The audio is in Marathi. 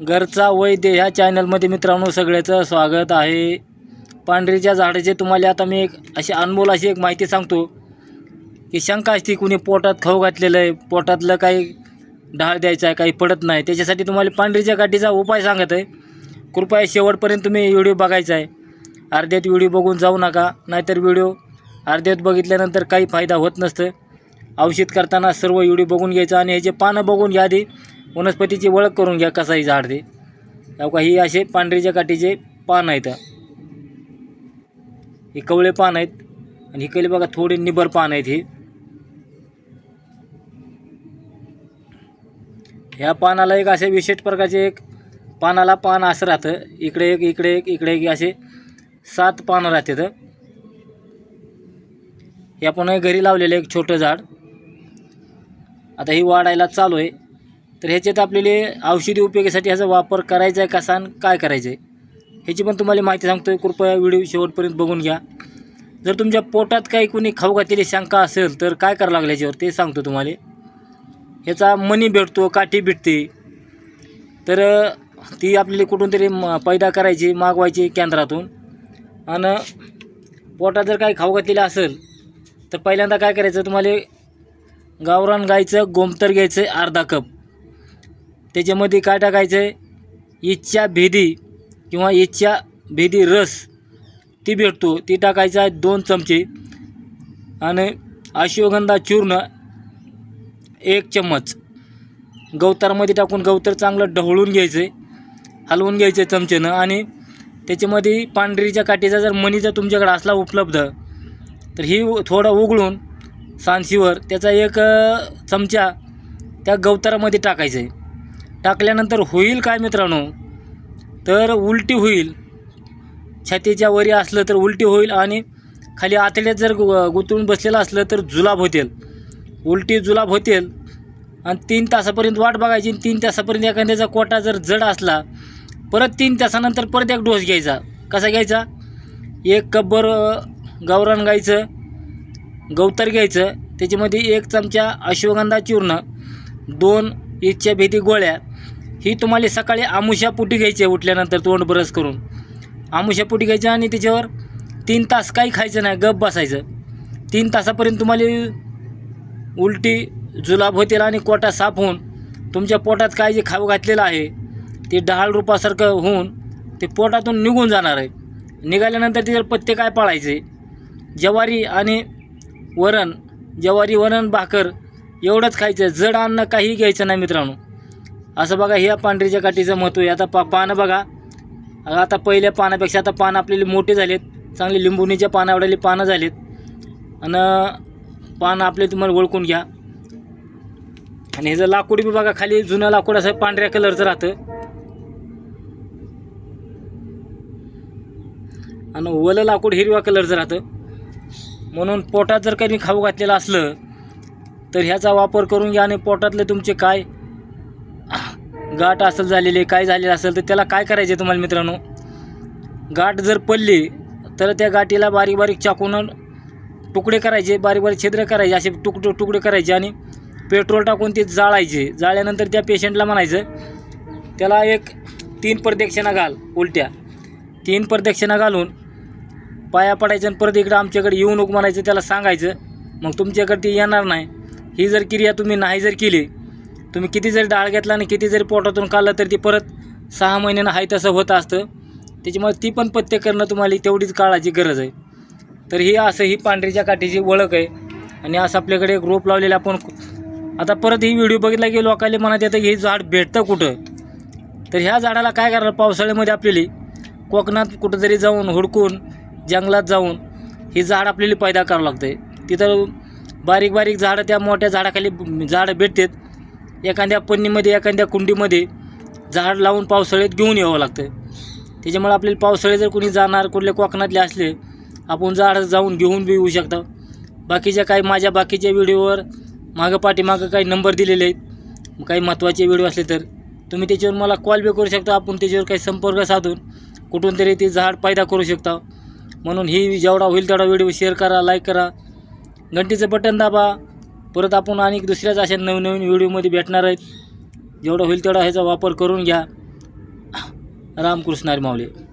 घरचा वैद्य ह्या चॅनलमध्ये मित्रांनो सगळ्याचं स्वागत आहे. पांढरीच्या झाडाचे तुम्हाला आता मी एक अशी अनमोल अशी एक माहिती सांगतो की शंका असते कुणी पोटात खाऊ घातलेलं आहे पोटातलं काही ढाळ द्यायचा आहे काही पडत नाही. त्याच्यासाठी तुम्हाला पांढरीच्या गाठीचा उपाय सांगत आहे. कृपया शेवटपर्यंत तुम्ही व्हिडिओ बघायचा आहे. अर्ध्यात व्हिडिओ बघून जाऊ नका नाहीतर व्हिडिओ अर्ध्यात बघितल्यानंतर काही फायदा होत नसतं. औषध करताना सर्व व्हिडिओ बघून घ्यायचा आणि ह्याचे पानं बघून घ्या आधी. वनस्पतीची ओळख करून घ्या कसाही झाड ते. का ही असे पांढरीच्या काठीचे पान आहेत. हे कवळे पान आहेत. आणि ही बघा थोडे निबर पान आहेत हे. ह्या पानाला एक असे विशेष प्रकारचे एक पानाला पान असं राहतं. इकडे एक इकडे एक इकडे एक असे सात पानं राहतात. हे आपण घरी लावलेलं एक छोटं झाड. आता ही वाढायला चालू आहे. तर ह्याच्यात आपल्याला औषधी उपयोगासाठी ह्याचा वापर करायचा आहे कसा आणि काय करायचं आहे ह्याची पण तुम्हाला माहिती सांगतो कृपया व्हिडिओ शेवटपर्यंत बघून घ्या. जर तुमच्या पोटात काही कुणी खाऊ घातलेली शंका असेल तर काय करावं लागलं याच्यावर ते सांगतो तुम्हाला. ह्याचा मनी भेटतो काठी भेटते. तर ती आपल्याला कुठून तरी म पैदा करायची मागवायची केंद्रातून. आणि पोटात जर काही खाऊ घातलेलं असेल तर पहिल्यांदा काय करायचं तुम्हाला? गावरान गायचं गोमतर घ्यायचं अर्धा कप. त्याच्यामध्ये काय टाकायचं आहे इच्छा भेदी किंवा इच्छा भेदी रस ती भेटतो. ती टाकायचं आहे दोन चमचे. आणि अश्वगंधा चूर्ण एक चम्मच. गवतारमध्ये टाकून गवतर चांगलं ढवळून घ्यायचं आहे हलवून घ्यायचं आहे चमचेनं. आणि त्याच्यामध्ये पांढरीच्या काठीचा जर मनीचा तुमच्याकडे असला उपलब्ध तर ही उ- थोडं उघडून सांशीवर त्याचा एक चमचा त्या गवतारामध्ये टाकायचं आहे टाकल्यानंतर होईल काय मित्रांनो? तर उलटी होईल. छातीच्या वरी असलं तर उलटी होईल आणि खाली आतड्यात जर गु- बसलेलं असलं तर जुलाब होतील. उलटी जुलाब होतील. आणि तीन तासापर्यंत वाट बघायची तीन तासापर्यंत एखाद्याचा कोटा जर जड असला परत तीन तासानंतर परत एक डोस घ्यायचा. कसा घ्यायचा? एक कब्बर अ, गावरान गाईचं गवतर घ्यायचं. त्याच्यामध्ये एक चमचा अश्वगंधा चूर्ण दोन इच्छाभेदी गोळ्या ही तुम्हाला सकाळी आमुषापोटी घ्यायची आहे उठल्यानंतर तोंड ब्रश करून. आमुषापोटी घ्यायची आणि त्याच्यावर तीन तास काही खायचं नाही गप बसायचं. तीन तासापर्यंत तुम्हाला उलटी जुलाब होतील आणि कोटा साफ होऊन तुमच्या पोटात काय जे खाऊ घातलेलं आहे ते डहाळ रूपासारखं होऊन ते पोटातून निघून जाणार आहे. निघाल्यानंतर त्याच्यावर पत्ते काय पाळायचे? ज्वारी आणि वरण ज्वारी वरण भाकर एवढंच खायचं. जड अन्न काही घ्यायचं नाही मित्रांनो. असं बघा ह्या पांढरीच्या काठीचं महत्त्व आहे. आता पा पानं बघा. आता पहिल्या पानापेक्षा आता पानं आपलेली मोठे झालेत. चांगली लिंबुणीच्या पाना एवढ्याली पानं झालेत. आणि पानं आपले तुम्हाला ओळखून घ्या. आणि ह्याचं लाकूड बी बघा खाली जुनं लाकूड असं पांढऱ्या कलरचं राहतं. आणि वलं लाकूड हिरव्या कलरचं राहतं. म्हणून पोटात जर काही खाऊ घातलेलं असलं तर ह्याचा वापर करून घ्या आणि पोटातले तुमचे काय गाठ असेल झालेले काय झालेलं असेल तर त्याला काय करायचे तुम्हाला मित्रांनो? गाठ जर पडली तर त्या गाठीला बारीक बारीक चाकून तुकडे करायचे बारीक बारीक छिद्र करायचे असे तुक तुकडे करायचे आणि पेट्रोल टाकून ते जाळायचे. जाळल्यानंतर त्या पेशंटला म्हणायचं त्याला एक तीन प्रदक्षिणा घाल उलट्या. तीन प्रदक्षिणा घालून पाया पडायचं आणि परत इकडं आमच्याकडे येऊ नको म्हणायचं त्याला सांगायचं मग तुमच्याकडे ती येणार नाही. ही जर क्रिया तुम्ही नाही जर केली तुम्ही किती जरी डाळ घेतला आणि किती जरी पोटातून काढलं तरी ती परत सहा महिन्यानं हाय तसं होत असतं. त्याच्यामुळे ती पण पत्ते करणं तुम्हाला तेवढीच काळाची गरज आहे. तर ही असं ही पांढरीच्या काठीची ओळख आहे. आणि असं आपल्याकडे एक रोप लावलेलं आपण आता परत ही व्हिडिओ बघितला की लोकांना म्हणत येतं की हे झाड भेटतं कुठं? तर ह्या झाडाला काय करायला पावसाळ्यामध्ये आपल्याला कोकणात कुठंतरी जाऊन हुडकून जंगलात जाऊन ही झाड आपल्याला पैदा करावं लागतं तिथं बारीक बारीक झाडं त्या मोठ्या झाडाखाली झाडं भेटतात. एखाद्या पन्नीमध्ये एखाद्या कुंडीमध्ये झाड लावून पावसाळ्यात घेऊन यावं लागतं त्याच्यामुळे आपल्याला पावसाळे जर कोणी जाणार कुठले कोकणातले असले आपण झाड जाऊन घेऊन बी येऊ शकता. बाकीच्या काही माझ्या बाकीच्या व्हिडिओवर मागं पाठीमागं काही नंबर दिलेले आहेत. काही महत्त्वाचे व्हिडिओ असले तर तुम्ही त्याच्यावर मला कॉल बी करू शकता. आपण त्याच्यावर काही संपर्क साधून कुठून तरी ते झाड पैदा करू शकता. म्हणून ही जेवढा होईल तेवढा व्हिडिओ शेअर करा लाईक करा. घंटीचं बटन दाबा. परत आपण अनेक दुसऱ्याच अशा नवनवीन व्हिडिओमध्ये भेटणार आहेत. जेवढं होईल तेवढा ह्याचा वापर करून घ्या. रामकृष्ण माऊले.